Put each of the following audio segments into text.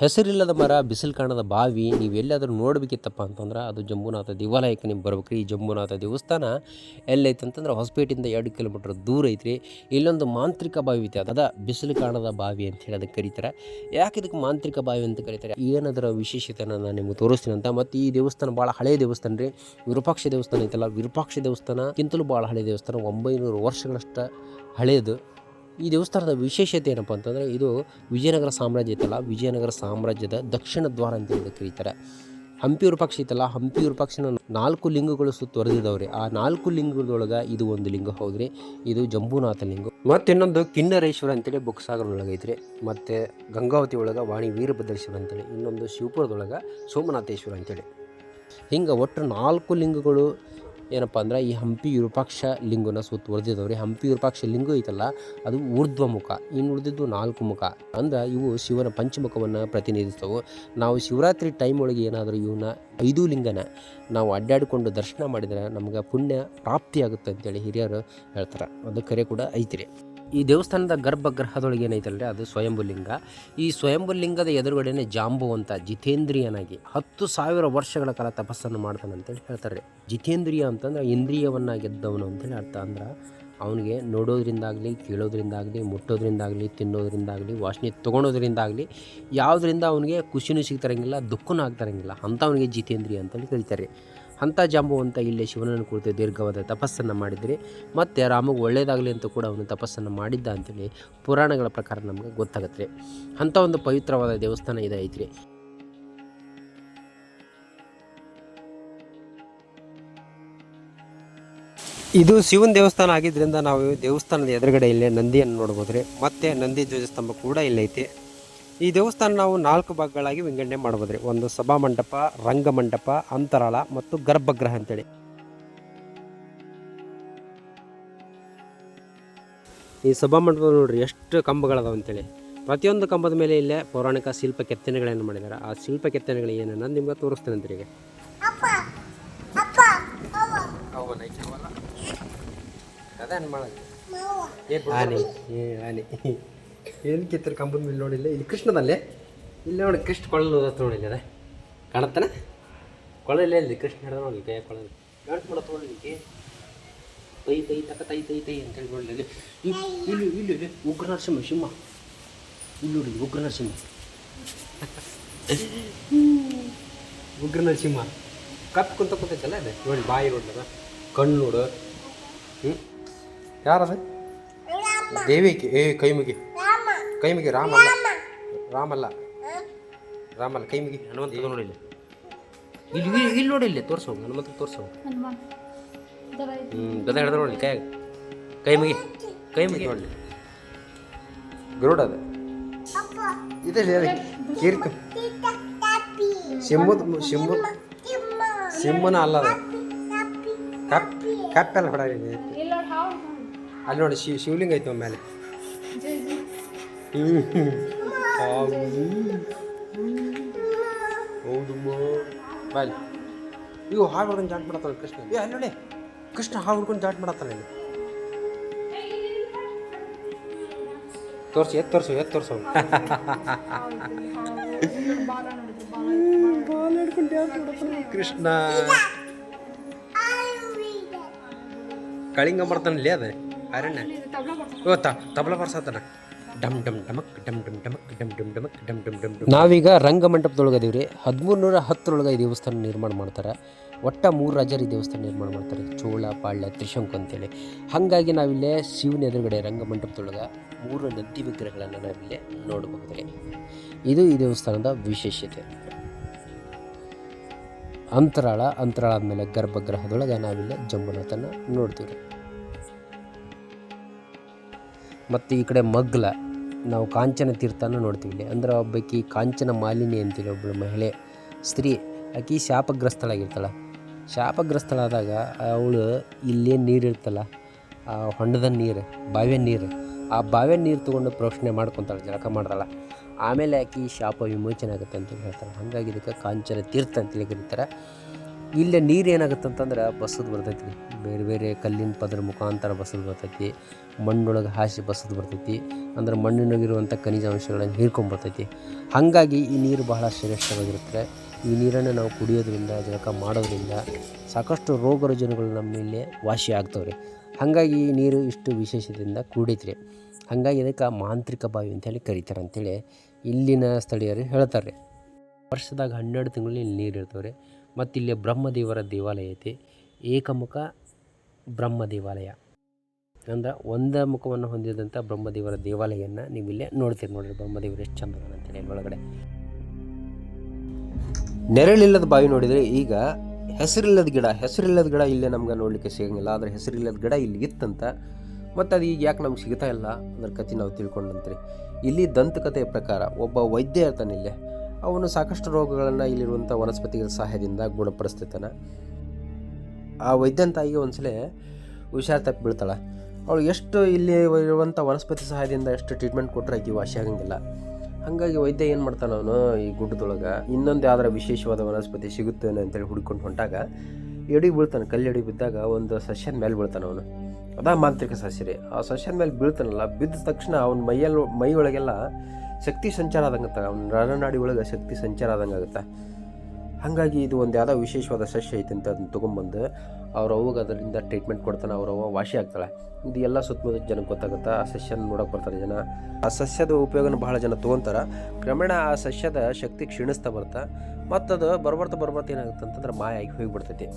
ಹೆಸರಿಲ್ಲದ ಮರ, ಬಿಸಿಲು ಕಾಣದ ಬಾವಿ, ನೀವು ಎಲ್ಲಾದರೂ ನೋಡಬೇಕಿತ್ತಪ್ಪ ಅಂತಂದ್ರೆ ಅದು ಜಂಬುನಾಥ ದೇವಾಲಯಕ್ಕೆ ನೀವು ಬರ್ಬೇಕ್ರಿ ಈ ಜಂಬೂನಾಥ ದೇವಸ್ಥಾನ ಎಲ್ಲೈತೆ ಅಂತಂದ್ರೆ ಹೊಸಪೇಟೆಯಿಂದ ಎರಡು ಕಿಲೋಮೀಟ್ರ್ ದೂರ ಐತ್ರಿ. ಇಲ್ಲೊಂದು ಮಾಂತ್ರಿಕ ಬಾವಿ ಐತೆ. ಅದ ಬಿಸಿಲು ಕಾಣದ ಬಾವಿ ಅಂತ ಹೇಳಿ ಅದಕ್ಕೆ ಕರೀತಾರೆ. ಯಾಕೆ ಇದಕ್ಕೆ ಮಾಂತ್ರಿಕ ಬಾವಿ ಅಂತ ಕರೀತಾರೆ? ಏನದರ ವಿಶೇಷತೆನ ನಾನು ನಿಮ್ಗೆ ತೋರಿಸ್ತೀನಿ ಅಂತ. ಮತ್ತು ಈ ದೇವಸ್ಥಾನ ಭಾಳ ಹಳೆಯ ದೇವಸ್ಥಾನ ರೀ. ವಿರೂಪಾಕ್ಷ ದೇವಸ್ಥಾನ ಐತಲ್ಲ. ವಿರೂಪಾಕ್ಷ ದೇವಸ್ಥಾನಕ್ಕಿಂತಲೂ ಭಾಳ ಹಳೆಯ ದೇವಸ್ಥಾನ. ಒಂಬೈನೂರು ವರ್ಷಗಳಷ್ಟು ಹಳೆಯದು ಈ ದೇವಸ್ಥಾನದ ವಿಶೇಷತೆ ಏನಪ್ಪ ಅಂತಂದರೆ ಇದು ವಿಜಯನಗರ ಸಾಮ್ರಾಜ್ಯ ಇತ್ತಲ್ಲ ವಿಜಯನಗರ ಸಾಮ್ರಾಜ್ಯದ ದಕ್ಷಿಣ ದ್ವಾರ ಅಂತ ಹೇಳಿ ಕರೀತಾರೆ. ಹಂಪಿ ವಿರೂಪಾಕ್ಷ ಇತ್ತಲ್ಲ ಹಂಪಿ ವಿರೂಪಾಕ್ಷನ ನಾಲ್ಕು ಲಿಂಗಗಳು ಸುತ್ತುವರೆದಿದ್ದಾವ್ರಿ ಆ ನಾಲ್ಕು ಲಿಂಗದೊಳಗೆ ಇದು ಒಂದು ಲಿಂಗ ಹೌದ್ರಿ, ಇದು ಜಂಬೂನಾಥ ಲಿಂಗ. ಮತ್ತು ಇನ್ನೊಂದು ಕಿನ್ನರೇಶ್ವರ ಅಂತೇಳಿ ಬೊಕ್ಕಸಾಗರದೊಳಗೆ ಐತ್ರಿ, ಮತ್ತು ಗಂಗಾವತಿ ಒಳಗೆ ವಾಣಿ ವೀರಭದ್ರೇಶ್ವರ ಅಂತೇಳಿ, ಇನ್ನೊಂದು ಶಿವಪುರದೊಳಗೆ ಸೋಮನಾಥೇಶ್ವರ ಅಂತೇಳಿ. ಹಿಂಗೆ ಒಟ್ಟು ನಾಲ್ಕು ಲಿಂಗಗಳು ಏನಪ್ಪ ಅಂದ್ರೆ ಈ ಹಂಪಿ ವಿರೂಪಾಕ್ಷ ಲಿಂಗನ ಸುತ್ತುವರೆದಿದ್ದಾವ್ರಿ ಹಂಪಿ ವಿರೂಪಾಕ್ಷ ಲಿಂಗ ಐತಲ್ಲ, ಅದು ಊರ್ಧ್ವ ಮುಖ. ಇನ್ನು ಉಳಿದಿದ್ದು ನಾಲ್ಕು ಮುಖ. ಅಂದ್ರೆ ಇವು ಶಿವನ ಪಂಚಮುಖವನ್ನು ಪ್ರತಿನಿಧಿಸ್ತವೆ. ನಾವು ಶಿವರಾತ್ರಿ ಟೈಮ್ ಒಳಗೆ ಏನಾದರೂ ಇವನ್ನ ಐದು ಲಿಂಗನ ನಾವು ಅಡ್ಡಾಡಿಕೊಂಡು ದರ್ಶನ ಮಾಡಿದರೆ ನಮ್ಗೆ ಪುಣ್ಯ ಪ್ರಾಪ್ತಿಯಾಗುತ್ತೆ ಅಂತೇಳಿ ಹಿರಿಯರು ಹೇಳ್ತಾರೆ. ಅದು ಕರೆ ಕೂಡ ಐತ್ರಿ. ಈ ದೇವಸ್ಥಾನದ ಗರ್ಭಗೃಹದೊಳಗೆ ಏನೈತಲ್ರಿ? ಅದು ಸ್ವಯಂಭು ಲಿಂಗ ಈ ಸ್ವಯಂಭು ಲಿಂಗದ ಎದುರುಗಡೆನೆ ಜಾಂಬು ಅಂತ ಜಿತೇಂದ್ರಿಯನಾಗಿ ಹತ್ತು ಸಾವಿರ ವರ್ಷಗಳ ಕಾಲ ತಪಸ್ಸನ್ನು ಮಾಡ್ತಾನೆ ಅಂತೇಳಿ ಹೇಳ್ತಾರೆ ಜಿತೇಂದ್ರಿಯ ಅಂತಂದ್ರೆ ಇಂದ್ರಿಯವನ್ನ ಗೆದ್ದವನು ಅಂತೇಳಿ ಅರ್ಥ ಅಂದ್ರೆ ಅವನಿಗೆ ನೋಡೋದ್ರಿಂದಾಗಲಿ, ಕೇಳೋದ್ರಿಂದಾಗಲಿ, ಮುಟ್ಟೋದ್ರಿಂದಾಗಲಿ, ತಿನ್ನೋದ್ರಿಂದಾಗಲಿ, ವಾಸನೆ ತೊಗೊಳೋದ್ರಿಂದಾಗಲಿ ಯಾವುದರಿಂದ ಅವನಿಗೆ ಖುಷಿನೂ ಸಿಗ್ತಾರಂಗಿಲ್ಲ, ದುಃಖನೂ ಆಗ್ತಾರಂಗಿಲ್ಲ. ಅವನಿಗೆ ಜಿತೇಂದ್ರಿಯ ಅಂತೇಳಿ ಕರೀತಾರೆ ಅಂಥ ಜಾಂಬು ಅಂತ ಇಲ್ಲೇ ಶಿವನನ್ನು ಕುರಿತು ದೀರ್ಘವಾದ ತಪಸ್ಸನ್ನು ಮಾಡಿದರೆ. ಮತ್ತು ರಾಮಗೆ ಒಳ್ಳೆಯದಾಗಲಿ ಅಂತ ಕೂಡ ಅವನು ತಪಸ್ಸನ್ನು ಮಾಡಿದ್ದ ಅಂತೇಳಿ ಪುರಾಣಗಳ ಪ್ರಕಾರ ನಮಗೆ ಗೊತ್ತಾಗುತ್ತೆ ಅಂಥ ಒಂದು ಪವಿತ್ರವಾದ ದೇವಸ್ಥಾನ ಇದೆ ಐತ್ರಿ. ಇದು ಶಿವನ ದೇವಸ್ಥಾನ ಆಗಿದ್ದರಿಂದ ನಾವು ದೇವಸ್ಥಾನದ ಎದುರುಗಡೆ ಇಲ್ಲೇ ನಂದಿಯನ್ನು ನೋಡ್ಬೋದು ಮತ್ತೆ ಮತ್ತು ನಂದಿ ಧ್ವಜಸ್ತಂಭ ಕೂಡ ಇಲ್ಲೈತಿ ಈ ದೇವಸ್ಥಾನ ನಾವು ನಾಲ್ಕು ಭಾಗಗಳಾಗಿ ವಿಂಗಡಣೆ ಮಾಡ್ಬೋದು ರೀ ಒಂದು ಸಭಾಮಂಟಪ ರಂಗಮಂಟಪ ಅಂತರಾಳ ಮತ್ತು ಗರ್ಭಗೃಹ ಅಂತೇಳಿ ಈ ಸಭಾಮಂಟಪ ನೋಡ್ರಿ ಎಷ್ಟು ಕಂಬಗಳದಾವ ಅಂತೇಳಿ ಪ್ರತಿಯೊಂದು ಕಂಬದ ಮೇಲೆ ಇಲ್ಲೇ ಪೌರಾಣಿಕ ಶಿಲ್ಪ ಕೆತ್ತನೆಗಳನ್ನು ಮಾಡಿದ್ದಾರೆ ಆ ಶಿಲ್ಪ ಕೆತ್ತನೆಗಳು ಏನನ್ನ ನಿಮ್ಗೆ ತೋರಿಸ್ತೇನೆ ಅಂತ ಈಗ ಆನೆ ಆನೆ ಏನು ಕಿತ್ತರ ಕಂಬದ ಮೇಲೆ ನೋಡಿಲ್ಲ. ಇಲ್ಲಿ ಕೃಷ್ಣದಲ್ಲೇ. ಇಲ್ಲಿ ನೋಡಿ ಕೃಷ್ಣ ಕೊಳ್ಳಲು ಹತ್ರ ಅದೇ ಕಾಣತ್ತಾನೆ? ಕೊಳ್ಳಲ್ಲೇ ಇಲ್ಲಿ ಕೃಷ್ಣ ಹಿಡಿದ ನೋಡಿ ಕೈ ಮಾಡತ್ತ ನೋಡಿ ಇದಕ್ಕೆ ತೈ ತೈ, ತಕ, ತೈ ತೈ ತೈ ಅಂತೇಳಿ ನೋಡಲಿ. ಇಲ್ಲಿ ಇಲ್ಲಿ ಇಲ್ಲಿ ಉಗ್ರ ನರಸಿಂಹ ಸಿಂಹ. ಇಲ್ಲಿ ನೋಡಿ ಉಗ್ರ ನರಸಿಂಹ ಕತ್ ಕುಂತ ಕುಂತೈತಲ್ಲ ಅದೇ? ನೋಡಿ, ಬಾಯಿ ನೋಡ್ಲದ ಕಣ್ಣು ನೋಡು. ಹ್ಞೂ ಯಾರದ? ದೇವಿಕೆ, ಏ, ಕೈ ಮುಗಿ. ಕೈ ಮುಗಿ ರಾಮ. ಅಲ್ಲ ರಾಮಲ್ಲ ರಾಮಲ್ಲ ಕೈ ಮುಗಿ ಹನುಮಂತ ನೋಡಿ ಇಲ್ಲಿ ಇಲ್ಲಿ ಇಲ್ಲಿ- ನೋಡಿ ಇಲ್ಲಿ ತೋರ್ಸೋ ಹನುಮಂತ ತೋರ್ಸೋ. ಹ್ಞೂ ಗದ ಹಿಡ್ದು ನೋಡಿ ಕೈ ಕೈ ಮುಗಿ ಕೈ ಮುಗಿ ನೋಡಿ ಗರುಡ ಅದ. ಇದೆ ಕೀರ್ತಿ. ಸಿಂಹದ ಸಿಂಹ ಸಿಂಬನ ಅಲ್ಲ ಅದು. ಕಪ್ ಕಪ್ಪೆಲ್ಲ ಹೊಡ ಅಲ್ಲಿ ನೋಡಿ ಶಿವ ಶಿವಲಿಂಗ ಐತೆ ಮೇಲೆ. ಹೌದು ಬಾಯ್. ಇವು ಹಾವು ಹೊಡ್ಕೊಂಡು ಜಾಟ್ ಮಾಡತ್ತಲ್ಲ ಕೃಷ್ಣ. ಏ, ಅಲ್ಲಿ ಕೃಷ್ಣ ಹಾಳು ಹೊಡ್ಕೊಂಡು ಜಾಟ್ ಮಾಡತ್ತಾನೆ ಇಲ್ಲಿ. ತೋರ್ಸಿ, ಎತ್ ತೋರ್ಸು ಎತ್ ತೋರ್ಸು. ಕೃಷ್ಣ. ಕಳಿಂಗ ಬರ್ತಾನಲ್ಲಿ ಅದ. ಅರಣ್ಯ. ಓ ತಬಲ ಬರ್ಸತ್ತಾನ ಡಮ್ ಡಮ್ ಡಮಕ್, ಡಮ್ ನಾವೀಗ ರಂಗಮಂಟಪದೊಳಗೆ ಅದೀವಿ ರೀ ಹದಿಮೂರು ನೂರ ಹತ್ತರೊಳಗೆ ಈ ದೇವಸ್ಥಾನ ನಿರ್ಮಾಣ ಮಾಡ್ತಾರೆ. ಒಟ್ಟ ಮೂರು ರಾಜರು ಈ ದೇವಸ್ಥಾನ ನಿರ್ಮಾಣ ಮಾಡ್ತಾರೆ. ಚೋಳ, ಪಾಳ್ಯ, ತ್ರಿಶಂಕು ಅಂತೇಳಿ. ಹಾಗಾಗಿ ನಾವಿಲ್ಲೇ ಶಿವನ ಎದುರುಗಡೆ ರಂಗಮಂಟಪದೊಳಗೆ ಮೂರು ನದಿ ವಿಗ್ರಹಗಳನ್ನು ನಾವಿಲ್ಲೇ ನೋಡಬಹುದು ಇದು ಈ ದೇವಸ್ಥಾನದ ವಿಶೇಷತೆ. ಅಂತರಾಳ ಅಂತರಾಳ ಆದಮೇಲೆ ಗರ್ಭಗೃಹದೊಳಗೆ ನಾವಿಲ್ಲೇ ಜಂಬುನಾಥನ ನೋಡ್ತೀವಿ ಮತ್ತು ಈ ಕಡೆ ಮಗ್ಲ. ನಾವು ಕಾಂಚನ ತೀರ್ಥನ ನೋಡ್ತೀವಿ ಇಲ್ಲಿ. ಅಂದ್ರೆ ಒಬ್ಬಾಕಿ ಕಾಂಚನ ಮಾಲಿನಿ ಅಂತೀವಿ ಒಬ್ಬಳು ಮಹಿಳೆ. ಸ್ತ್ರೀ. ಆಕಿ ಶಾಪಗ್ರಸ್ತಳಾಗಿರ್ತಾಳೆ ಶಾಪಗ್ರಸ್ತಳಾದಾಗ ಅವಳು ಇಲ್ಲೇನು ನೀರು ಇರ್ತಲ್ಲ ಆ ಹೊಂಡದ ನೀರು, ಬಾವಿಯ ನೀರು. ಆ ಬಾವಿಯ ನೀರು ತೊಗೊಂಡು ಪ್ರೋಕ್ಷಣೆ ಮಾಡ್ಕೊತಾಳೆ, ಜಳಕ ಮಾಡ್ತಾಳೆ. ಆಮೇಲೆ ಆಕಿ ಶಾಪ ವಿಮೋಚನೆ ಆಗುತ್ತೆ ಅಂತ ಹೇಳ್ತಾರೆ ಹಾಗಾಗಿ ಇದಕ್ಕೆ ಕಾಂಚನ ತೀರ್ಥ ಅಂತೇಳಿ ಕರೀತಾರೆ. ಇಲ್ಲೇ ನೀರು ಏನಾಗುತ್ತೆ ಅಂತಂದ್ರೆ ಬಸದು ಬರ್ತೈತಿ. ಬೇರೆ ಬೇರೆ ಕಲ್ಲಿನ ಪದರ ಮುಖಾಂತರ ಬಸದು ಬರ್ತೈತಿ. ಮಣ್ಣೊಳಗೆ ಹಾಸಿ ಬಸದು ಬರ್ತೈತಿ. ಅಂದ್ರೆ ಮಣ್ಣಿನಾಗಿರುವಂಥ ಖನಿಜಾಂಶಗಳನ್ನು ಹೀರ್ಕೊಂಬರ್ತೈತಿ ಹಾಗಾಗಿ ಈ ನೀರು ಬಹಳ ಶ್ರೇಷ್ಠವಾಗಿರುತ್ತೆ. ಈ ನೀರನ್ನು ನಾವು ಕುಡಿಯೋದ್ರಿಂದ, ಜಳಕ ಮಾಡೋದ್ರಿಂದ ಸಾಕಷ್ಟು ರೋಗ ರುಜಿನಗಳು ನಮ್ಮಲ್ಲಿ ವಾಸಿ ಆಗ್ತವೆ ಹಾಗಾಗಿ ಈ ನೀರು ಇಷ್ಟು ವಿಶೇಷದಿಂದ ಕೂಡೈತ್ರಿ. ಹಾಗಾಗಿ ಇದಕ್ಕೆ ಮಾಂತ್ರಿಕ ಬಾವಿ ಅಂತೇಳಿ ಕರೀತಾರೆ ಅಂತೇಳಿ ಇಲ್ಲಿನ ಸ್ಥಳೀಯರು ಹೇಳ್ತಾರೆ ವರ್ಷದಾಗ ಹನ್ನೆರಡು ತಿಂಗಳು ಇಲ್ಲಿ ನೀರು ಇರ್ತವೆ ಮತ್ತು ಇಲ್ಲಿ ಬ್ರಹ್ಮದೇವರ ದೇವಾಲಯ ಐತಿ. ಏಕಮುಖ ಬ್ರಹ್ಮ ದೇವಾಲಯ ಅಂದ್ರೆ ಒಂದೇ ಮುಖವನ್ನು ಹೊಂದಿದಂಥ ಬ್ರಹ್ಮದೇವರ ದೇವಾಲಯವನ್ನು ನೀವು ಇಲ್ಲೇ ನೋಡ್ತೀರಿ ನೋಡ್ರಿ. ಬ್ರಹ್ಮದೇವರು ಎಷ್ಟು ಚಂದ ಅಂತೇಳಿ ಒಳಗಡೆ. ನೆರಳಿಲ್ಲದ ಬಾವಿ ನೋಡಿದರೆ ಈಗ ಹೆಸರಿಲ್ಲದ ಗಿಡ ಹೆಸರಿಲ್ಲದ ಗಿಡ ಇಲ್ಲೇ ನಮ್ಗೆ ನೋಡಲಿಕ್ಕೆ ಸಿಗಂಗಿಲ್ಲ. ಆದರೆ ಹೆಸರಿಲ್ಲದ ಗಿಡ ಇಲ್ಲಿ ಇತ್ತಂತ ಮತ್ತು ಅದು ಈಗ ಯಾಕೆ ನಮ್ಗೆ ಸಿಗ್ತಾ ಇಲ್ಲ ಅದ್ರ ಕಥೆ ನಾವು ತಿಳ್ಕೊಂಡಂತ್ರಿ. ಇಲ್ಲಿ ದಂತಕಥೆಯ ಪ್ರಕಾರ ಒಬ್ಬ ವೈದ್ಯ ಇರ್ತಾನೆ ಇಲ್ಲೇ. ಅವನು ಸಾಕಷ್ಟು ರೋಗಗಳನ್ನು ಇಲ್ಲಿರುವಂಥ ವನಸ್ಪತಿಗಳ ಸಹಾಯದಿಂದ ಗುಣಪಡಿಸ್ತಿರ್ತಾನೆ. ಆ ವೈದ್ಯನ ತಾಯಿಗೆ ಒಂದ್ಸಲ ಹುಷಾರು ತಪ್ಪಿ ಬೀಳ್ತಾಳೆ. ಅವಳು ಎಷ್ಟು ಇಲ್ಲಿ ಇರುವಂಥ ವನಸ್ಪತಿ ಸಹಾಯದಿಂದ ಎಷ್ಟು ಟ್ರೀಟ್ಮೆಂಟ್ ಕೊಟ್ಟರೆ ಆಕೆ ವಾಸಿ ಆಗಂಗಿಲ್ಲ. ಹಾಗಾಗಿ ವೈದ್ಯ ಏನು ಮಾಡ್ತಾನೆ ಅವನು ಈ ಗುಡ್ಡದೊಳಗೆ, ಇನ್ನೊಂದು ಯಾವ್ದಾರ ವಿಶೇಷವಾದ ವನಸ್ಪತಿ ಸಿಗುತ್ತೇನೆ ಅಂತೇಳಿ ಹುಡ್ಕೊಂಡು ಹೊಂಟಾಗ, ಎಡಿ ಬೀಳ್ತಾನೆ, ಕಲ್ಲು ಎಡಿ ಬಿದ್ದಾಗ ಒಂದು ಸಸ್ಯದ ಮೇಲೆ ಬೀಳ್ತಾನೆ ಅವನು. ಅದ ಮಾಂತ್ರಿಕ ಸಸ್ಯ ರೀ ಆ ಸಸ್ಯದ ಮೇಲೆ ಬೀಳ್ತಾನಲ್ಲ, ಬಿದ್ದ ತಕ್ಷಣ ಅವ್ನ ಮೈಯಲ್ಲಿ ಮೈ ಶಕ್ತಿ ಸಂಚಾರ ಆದಂಗೆ ಅವ್ನ ನರನಾಡಿ ಒಳಗೆ ಶಕ್ತಿ ಸಂಚಾರ ಆದಂಗೆ ಆಗುತ್ತೆ. ಹಾಗಾಗಿ ಇದು ಒಂದು ಯಾವುದೋ ವಿಶೇಷವಾದ ಸಸ್ಯ ಐತೆ ಅಂತ ಅದನ್ನ ತೊಗೊಂಬಂದು ಅವ್ರ ಅವ್ಗೆ ಅದರಿಂದ ಟ್ರೀಟ್ಮೆಂಟ್ ಕೊಡ್ತಾನೆ ಅವ್ರ ಅವ್ವ ವಾಸಿ ಆಗ್ತಾಳೆ. ಇದು ಎಲ್ಲ ಸುತ್ತಮುತ್ತ ಜನಕ್ಕೆ ಗೊತ್ತಾಗುತ್ತೆ? ಆ ಸಸ್ಯನ ನೋಡೋಕೆ ಬರ್ತಾರೆ ಜನ. ಆ ಸಸ್ಯದ ಉಪಯೋಗನ ಬಹಳ ಜನ ತೊಗೊತಾರೆ. ಕ್ರಮೇಣ ಆ ಸಸ್ಯದ ಶಕ್ತಿ ಕ್ಷೀಣಿಸ್ತಾ ಬರ್ತಾ, ಮತ್ತದು ಬರ್ಬರ್ತಾ ಬರ್ಬರ್ತಾ ಏನಾಗುತ್ತೆ ಅಂತಂದ್ರೆ ಮಾಯ ಆಗಿ ಹೋಗಿಬಿಡ್ತೈತಿ.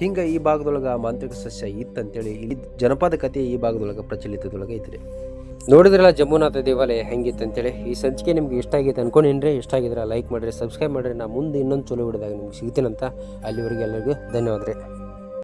ಹಿಂಗೆ ಈ ಭಾಗದೊಳಗೆ ಮಾಂತ್ರಿಕ ಸಸ್ಯ ಇತ್ತಂತೇಳಿ ಇಲ್ಲಿ ಜನಪದ ಕಥೆ ಈ ಭಾಗದೊಳಗೆ ಪ್ರಚಲಿತದೊಳಗೆ ಐತ್ರಿ. ನೋಡಿದ್ರಲ್ಲ ಜಮ್ಮುನಾಥ ದೇವಾಲಯ ಹೆಂಗಿತ್ತು ಅಂತೇಳಿ. ಈ ಸಂಚಿಕೆ ನಿಮ್ಗೆ ಇಷ್ಟ ಆಗಿತ್ತು ಅನ್ಕೊಂಡಿನ್ರಿ, ಇಷ್ಟ ಆಗಿದ್ರೆ ಲೈಕ್ ಮಾಡಿರಿ, ಸಬ್ಸ್ಕ್ರೈಬ್ ಮಾಡಿರಿ. ನಾ ಮುಂದೆ ಇನ್ನೊಂದು ಚಲೋ ಹಿಡಿದಾಗ ನಿಮ್ಗೆ ಸಿಗ್ತೀನಂತ ಅಲ್ಲಿವರೆಗೆ ಎಲ್ಲರಿಗೂ ಧನ್ಯವಾದ ರೀ